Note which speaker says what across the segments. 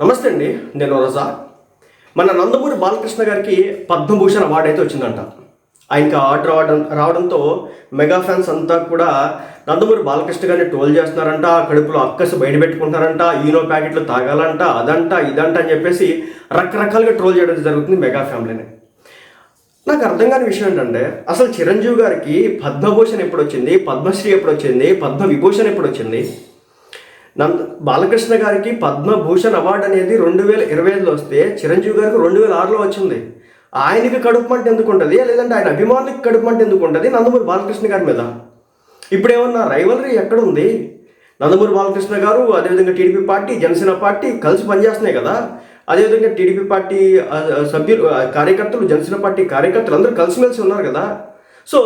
Speaker 1: నమస్తే అండి నేను రజా. మన నందమూరి బాలకృష్ణ గారికి పద్మభూషణ్ అవార్డు అయితే వచ్చిందంట. ఆయనకి ఆర్డర్ రావడం రావడంతో మెగా ఫ్యాన్స్ అంతా కూడా నందమూరి బాలకృష్ణ గారిని ట్రోల్ చేస్తున్నారంట కడుపులో అక్కసి బయట పెట్టుకుంటారంట ఈనో ప్యాకెట్లు తాగాలంట అదంట ఇదంట అని చెప్పేసి రకరకాలుగా ట్రోల్ చేయడం జరుగుతుంది మెగా ఫ్యామిలీని. నాకు అర్థం కాని విషయం ఏంటంటే అసలు చిరంజీవి గారికి పద్మభూషణ్ ఎప్పుడు వచ్చింది పద్మశ్రీ ఎప్పుడు వచ్చింది పద్మ విభూషణ్ ఎప్పుడు వచ్చింది నంద బాలకృష్ణ గారికి పద్మభూషణ్ అవార్డు అనేది రెండు వేల ఇరవై ఐదులో వస్తే చిరంజీవి గారికి రెండు వేల ఆరులో వచ్చింది. ఆయనకి కడుపు మంట ఎందుకు ఉంటుంది? లేదంటే ఆయన అభిమానులకి కడుపు మంట ఎందుకు ఉంటుంది? నందమూరి బాలకృష్ణ గారి మీద. ఇప్పుడు ఏమన్నా రైవలరీ ఎక్కడ ఉంది? నందమూరి బాలకృష్ణ గారు అదేవిధంగా టీడీపీ పార్టీ జనసేన పార్టీ కలిసి పనిచేస్తున్నాయి కదా. అదేవిధంగా టీడీపీ పార్టీ సభ్యులు ఆ, కార్యకర్తలు జనసేన పార్టీ కార్యకర్తలు అందరూ కలిసిమెలిసి ఉన్నారు కదా. సో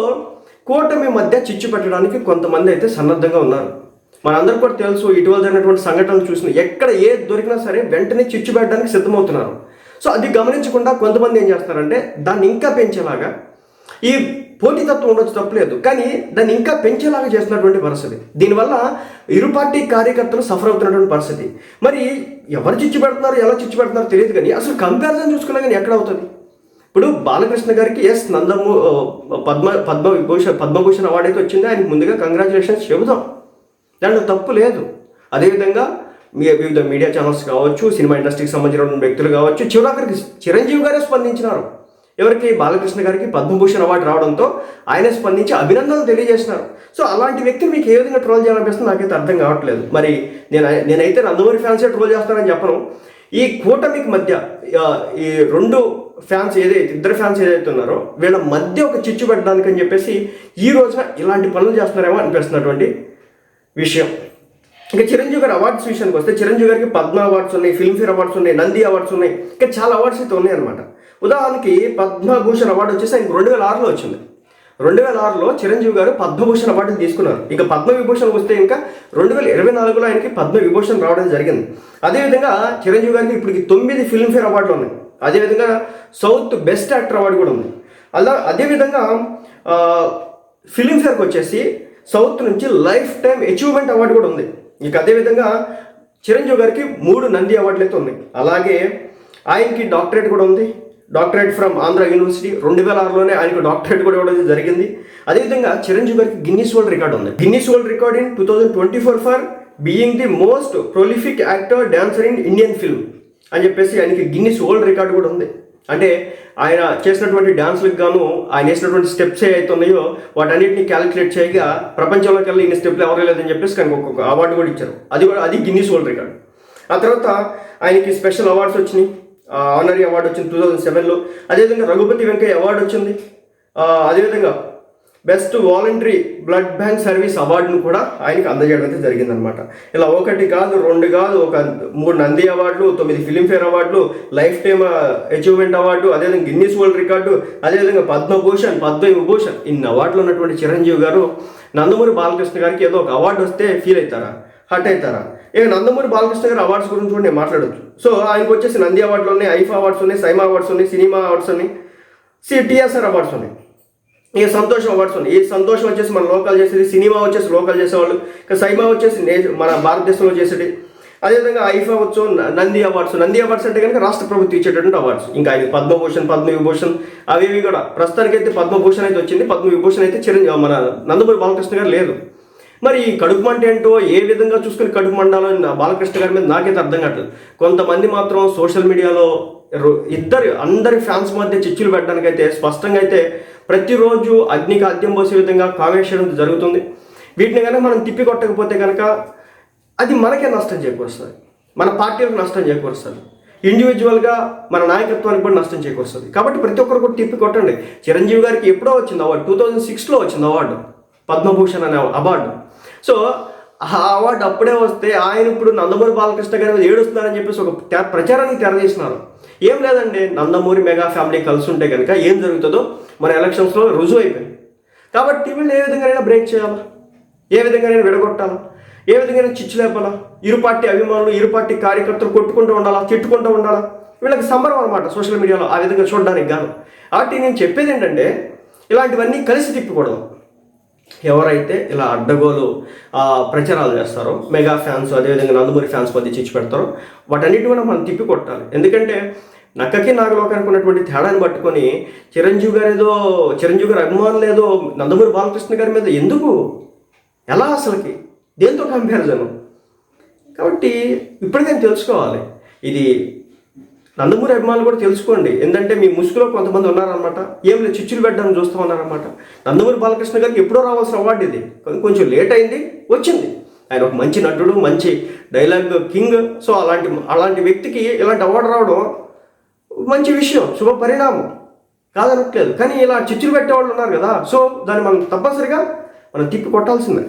Speaker 1: కూటమి మధ్య చిచ్చు పెట్టడానికి కొంతమంది అయితే సన్నద్ధంగా ఉన్నారు. మనందరూ కూడా తెలుసు ఇటీవల జరిగినటువంటి సంఘటనలు చూసిన ఎక్కడ ఏది దొరికినా సరే వెంటనే చిచ్చు పెట్టడానికి సిద్ధమవుతున్నారు. సో అది గమనించకుండా కొంతమంది ఏం చేస్తారంటే దాన్ని ఇంకా పెంచేలాగా ఈ పోటీతత్వం ఉండొచ్చు తప్పలేదు కానీ దాన్ని ఇంకా పెంచేలాగా చేస్తున్నటువంటి పరిస్థితి. దీనివల్ల ఇరు పార్టీ కార్యకర్తలు సఫర్ అవుతున్నటువంటి పరిస్థితి. మరి ఎవరు చిచ్చు పెడుతున్నారు ఎలా చిచ్చు పెడుతున్నారో తెలియదు కానీ అసలు కంపారిజన్ చూసుకున్నా కానీ ఎక్కడ అవుతుంది? ఇప్పుడు బాలకృష్ణ గారికి ఎస్ నందము పద్మ పద్మ విభూషణ్ పద్మభూషణ్ అవార్డు అయితే వచ్చింది. ఆయన ముందుగా కంగ్రాచులేషన్స్ చెబుదాం. దాంట్లో తప్పు లేదు. అదేవిధంగా మీ వివిధ మీడియా ఛానల్స్ కావచ్చు సినిమా ఇండస్ట్రీకి సంబంధించిన వ్యక్తులు కావచ్చు చివరికి చిరంజీవి గారే స్పందించినారు. ఎవరికి? బాలకృష్ణ గారికి పద్మభూషణ్ అవార్డు రావడంతో ఆయనే స్పందించి అభినందనలు తెలియజేసినారు. సో అలాంటి వ్యక్తిని మీకు ఏ విధంగా ట్రోల్ చేయాలనిపిస్తుంది నాకైతే అర్థం కావట్లేదు. మరి నేను నేనైతే నందమూరి ఫ్యాన్సే ట్రోల్ చేస్తానని చెప్పను. ఈ కూటమికి మధ్య ఈ రెండు ఫ్యాన్స్ ఏదైతే ఇద్దరు ఫ్యాన్స్ ఏదైతే ఉన్నారో వీళ్ళ మధ్య ఒక చిచ్చు పెట్టడానికి అని చెప్పేసి ఈ రోజున ఇలాంటి పనులు చేస్తున్నారేమో అనిపిస్తున్నటువంటి విషయం. ఇంకా చిరంజీవి గారి అవార్డ్స్ విషయానికి వస్తే చిరంజీవి గారికి పద్మ అవార్డ్స్ ఉన్నాయి ఫిల్మ్ఫేర్ అవార్డ్స్ ఉన్నాయి నంది అవార్డ్స్ ఉన్నాయి ఇంకా చాలా అవార్డ్స్ అయితే ఉన్నాయి అనమాట ఉదాహరణకి పద్మభూషణ్ అవార్డు వచ్చేసి ఆయనకు రెండు వేల ఆరులో వచ్చింది. రెండు వేల ఆరులో చిరంజీవి గారు పద్మభూషణ్ అవార్డుని తీసుకున్నారు. ఇక పద్మవిభూషణ్ వస్తే ఇంకా రెండు వేల ఇరవై నాలుగులో ఆయనకి పద్మవిభూషణ్ రావడం జరిగింది. అదేవిధంగా చిరంజీవి గారికి ఇప్పటికి తొమ్మిది ఫిల్మ్ఫేర్ అవార్డులు ఉన్నాయి. అదేవిధంగా సౌత్ బెస్ట్ యాక్టర్ అవార్డు కూడా ఉంది. అలా అదేవిధంగా ఫిలింఫేర్కి వచ్చేసి సౌత్ నుంచి లైఫ్ టైం అచీవ్మెంట్ అవార్డు కూడా ఉంది. ఇక అదేవిధంగా చిరంజీవి గారికి మూడు నంది అవార్డులు అయితే ఉన్నాయి. అలాగే ఆయనకి డాక్టరేట్ కూడా ఉంది. డాక్టరేట్ ఫ్రమ్ ఆంధ్ర యూనివర్సిటీ రెండు వేల ఆరులోనే ఆయనకు డాక్టరేట్ కూడా ఇవ్వడం జరిగింది. అదేవిధంగా చిరంజీవి గారికి గిన్నీస్ వరల్డ్ రికార్డ్ ఉంది. Guinness world record in two thousand twenty four for being the most prolific actor dancer in Indian film అని చెప్పేసి ఆయనకి గిన్నిస్ వరల్డ్ రికార్డు కూడా ఉంది. అంటే ఆయన చేసినటువంటి డాన్స్లకు గాను ఆయన వేసినటువంటి స్టెప్స్ ఏవైతే ఉన్నాయో వాటన్నిటిని క్యాలిక్యులేట్ చేయగా ప్రపంచంలోకి వెళ్ళి ఇన్ని స్టెప్లు ఎవరు లేదని చెప్పేసి కానీ ఒక్కొక్క అవార్డు కూడా ఇచ్చారు. అది కూడా అది గిన్నీస్ వరల్డ్ రికార్డు ఆ తర్వాత ఆయనకి స్పెషల్ అవార్డ్స్ వచ్చినాయి. ఆనరీ అవార్డు వచ్చింది టూ థౌజండ్ సెవెన్లో అదేవిధంగా రఘుపతి వెంకయ్య అవార్డు వచ్చింది. అదేవిధంగా best voluntary blood bank service అవార్డును కూడా ఆయనకి అందజేయడం అయితే జరిగిందనమాట ఇలా ఒకటి కాదు రెండు కాదు ఒక మూడు నంది అవార్డులు తొమ్మిది ఫిలింఫేర్ అవార్డులు లైఫ్ టైమ్ అచీవ్మెంట్ అవార్డు అదేవిధంగా గిన్నీస్ వరల్డ్ రికార్డు అదేవిధంగా పద్మభూషణ్ పద్మ విభూషణ్ ఇన్ని అవార్డులు ఉన్నటువంటి చిరంజీవి గారు నందమూరి బాలకృష్ణ గారికి ఏదో ఒక అవార్డు వస్తే ఫీల్ అవుతారా? హట్ అవుతారా? ఇక నందమూరి బాలకృష్ణ గారి అవార్డ్స్ గురించి కూడా నేను సో ఆయనకు వచ్చేసి నంది అవార్డులు ఉన్నాయి ఐఫా అవార్డ్స్ ఉన్నాయి సైమా అవార్డ్స్ ఉన్నాయి సినిమా అవార్డ్స్ ఉన్నాయి. సిటిఎస్ఆర్ అవార్డ్స్ ఉన్నాయి. ఈ సంతోషం అవార్డ్స్ ఉన్నాయి ఈ సంతోషం వచ్చేసి మన లోకల్ చేసేది సినిమా వచ్చేసి లోకల్ చేసేవాళ్ళు ఇంకా సైమా వచ్చేసి మన భారతదేశంలో చేసేది. అదేవిధంగా ఐఫా వచ్చు నంది అవార్డ్స్. నంది అవార్డ్స్ అంటే కనుక రాష్ట్ర ప్రభుత్వం ఇచ్చేటటువంటి అవార్డ్స్. ఇంకా ఆయన పద్మభూషణ్ పద్మ విభూషణ్ అవి ఇవి కూడా. ప్రస్తుతానికి అయితే పద్మభూషణ్ అయితే వచ్చింది. పద్మ విభూషణ్ అయితే చిరంజీవి మన నందమూరి బాలకృష్ణ గారు లేదు. మరి ఈ కడుపు మంట ఏంటో ఏ విధంగా చూసుకుని కడుపు మండాలో బాలకృష్ణ గారి మీద నాకైతే అర్థం కావట్లేదు. కొంతమంది మాత్రం సోషల్ మీడియాలో ఇద్దరు అందరి ఫ్యాన్స్ మధ్య చిచ్చులు పెట్టడానికి అయితే స్పష్టంగా అయితే ప్రతిరోజు అగ్నికి ఆద్యం పోసే విధంగా కామెంట్ జరుగుతుంది. వీటిని కనుక మనం తిప్పి కొట్టకపోతే కనుక అది మనకే నష్టం చేకూరుస్తుంది. మన పార్టీలకు నష్టం చేకూరుస్తుంది. ఇండివిజువల్గా మన నాయకత్వానికి కూడా నష్టం చేకూరుస్తుంది. కాబట్టి ప్రతి ఒక్కరు కూడా తిప్పి కొట్టండి చిరంజీవి గారికి ఎప్పుడో వచ్చింది అవార్డు టూ థౌజండ్ సిక్స్లో వచ్చింది అవార్డు పద్మభూషణ్ అనే అవార్డు సో ఆ అవార్డు అప్పుడే వస్తే ఆయన ఇప్పుడు నందమూరి బాలకృష్ణ గారి మీద ఏడుస్తున్నారని చెప్పేసి ఒక ప్రచారానికి తెరదీసినారు ఏం లేదండి నందమూరి మెగా ఫ్యామిలీ కలిసి ఉంటే కనుక ఏం జరుగుతుందో మన ఎలక్షన్స్లో రుజువు అయిపోయింది. కాబట్టి వీళ్ళు ఏ విధంగానైనా బ్రేక్ చేయాలా? ఏ విధంగానైనా విడగొట్టాలా? ఏ విధంగా చిచ్చు లేపాలా? ఇరు పార్టీ అభిమానులు ఇరు పార్టీ కార్యకర్తలు కొట్టుకుంటూ ఉండాలా? తిట్టుకుంటూ ఉండాలా? వీళ్ళకి సంబరం అనమాట సోషల్ మీడియాలో ఆ విధంగా చూడడానికి గాను. కాబట్టి నేను చెప్పేది ఏంటంటే ఇలాంటివన్నీ కలిసి తిప్పకూడదు. ఎవరైతే ఇలా అడ్డగోలు ప్రచారాలు చేస్తారో మెగా ఫ్యాన్స్ అదేవిధంగా నందమూరి ఫ్యాన్స్ మధ్య చిచ్చి పెడతారో వాటన్నిటి కూడా మనం తిప్పి కొట్టాలి. ఎందుకంటే నక్కకి నాగలోకానికి ఉన్నటువంటి తేడాన్ని పట్టుకొని చిరంజీవి గారు ఏదో చిరంజీవి గారు అభిమానులు ఏదో నందమూరి బాలకృష్ణ గారి మీద ఎందుకు? ఎలా అసలుకి? దేంతో కంపారిజను? కాబట్టి ఇప్పటికైనా తెలుసుకోవాలి. ఇది నందమూరి అభిమానులు కూడా తెలుసుకోండి. ఎందుకంటే మీ ముసుగులో కొంతమంది ఉన్నారనమాట ఏం లేదు చిచ్చులు పెట్టడానికి చూస్తూ ఉన్నారనమాట నందమూరి బాలకృష్ణ గారికి ఎప్పుడో రావాల్సిన అవార్డు ఇది. కొంచెం లేట్ అయింది వచ్చింది. ఆయన ఒక మంచి నటుడు మంచి డైలాగ్ కింగ్. సో అలాంటి అలాంటి వ్యక్తికి ఇలాంటి అవార్డు రావడం మంచి విషయం శుభ పరిణామం. కాదనట్లేదు. కానీ ఇలా చిచ్చులు పెట్టేవాళ్ళు ఉన్నారు కదా. సో దాన్ని మనం తప్పనిసరిగా మనం తిప్పి కొట్టాల్సిందే.